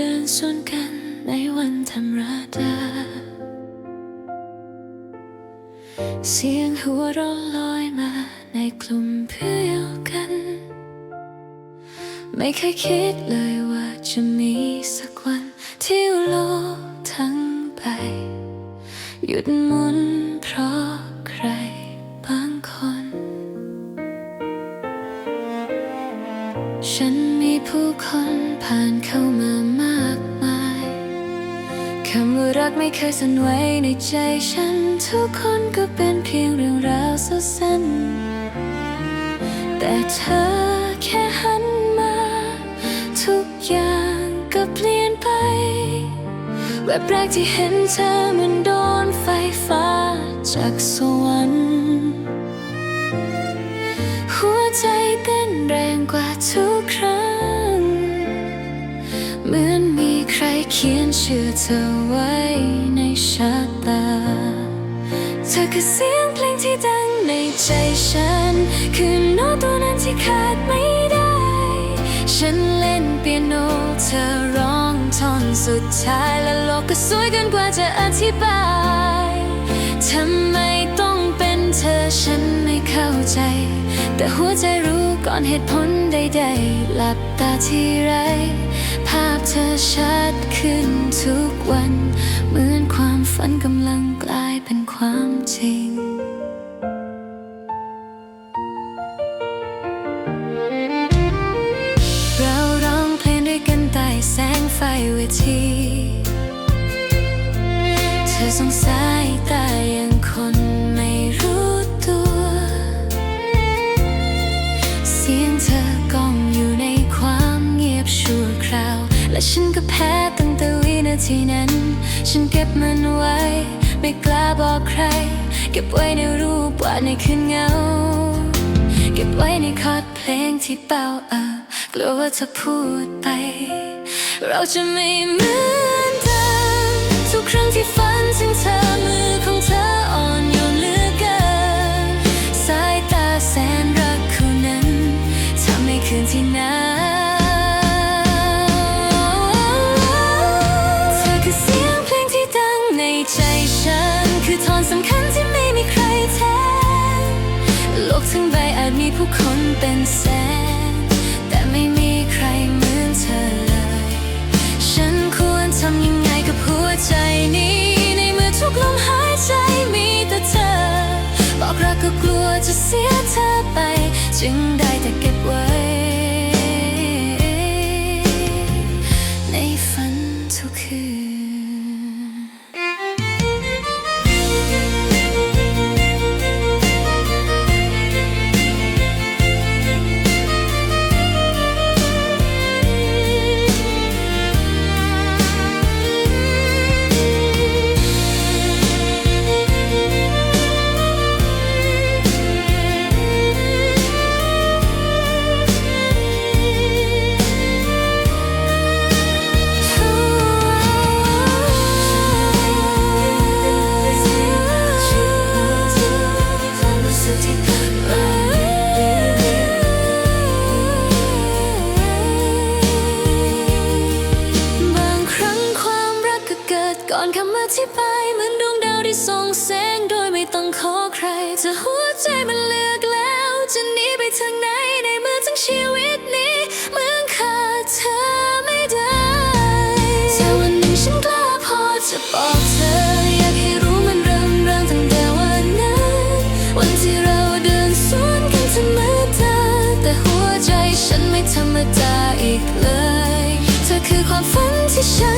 เดินสวนกันในวันธรรมดา เสียงหัวเราะลอยมาในกลุ่มเพื่อนกัน ไม่เคยคิดเลยว่าจะมีสักวันที่โลกทั้งใบหยุดหมุนเพราะใครบางคน ฉันมีผู้คนผ่านเข้ามา กไม่เคยสั่นไหวในใจฉัน ทุกคนก็เป็นเพียงเรื่องราวสั้นๆแต่เธอแค่หันมา ทุกอย่างก็เปลี่ยนไปแวบแรกที่เห็นเธอเหมันโดนไฟฟ้าจากสวรรค์หัวใจเต้ ขียนชื่อเธอไว้ในชะตา เธอคือเสียงเพลงที่ดังในใจฉัน คือโน้ตตัวนั้นที่ขาดไม่ได้ ฉันเล่นเปียโนเธอร้องท่อนสุดท้าย และโลกก็สวยเกินกว่าจะอธิบาย ทำไมต้องเป็นเธอฉันไม่เข้าใจ แต่หัวใจรู้ก่อนเหตุผลใดๆ หลับตาทีไร ภาพเธอชัดขึ้นทุกวัน เหมือนความฝันกำลังกลายเป็นความจริงเราร้องเพลงด้วยกันใต้แสงไฟเวทีเธอสงสาย และฉันก็แพ้ตั้งแต่วินาทีนั้น ฉันเก็บมันไว้ ไม่กล้าบอกใคร เก็บไว้ในรูปวาดในคืนเงา เก็บไว้ในคอร์ดเพลงที่เป่าเออกลัวว่าจะพูดไป เราจะไม่เหมือนเดิมทุกครั้งที่ฝันถึงเธอ ผู้คนเป็นแสน แต่ไม่มีใครเหมือนเธอเลย ฉันควรทำยังไงกับหัวใจนี้ ในเมื่อทุกลมหายใจมีแต่เธอ บอกรักก็กลัวจะเสียเธอไป จึงได้แต่เก็บไว้ อนคำอธิบายเหมือนดวงดาวที่ส่องแสงโดยไม่ต้องขอใครจะหัวใจมันเลือกแล้วจะหนีไปทางไหนในเมื่อทั้งชีวิตนี้เหมือนขาดเธอไม่ได้แต่วันหนึ่งฉันกล้าพอจะบอกเธออยากให้รู้มันเริ่มเรื่องตั้งแต่วันนั้นวันที่เราเดินสวนกันธรรมดาแต่หัวใจฉันไม่ธรรมดาอีกเลย เธอคือความฝันที่ฉัน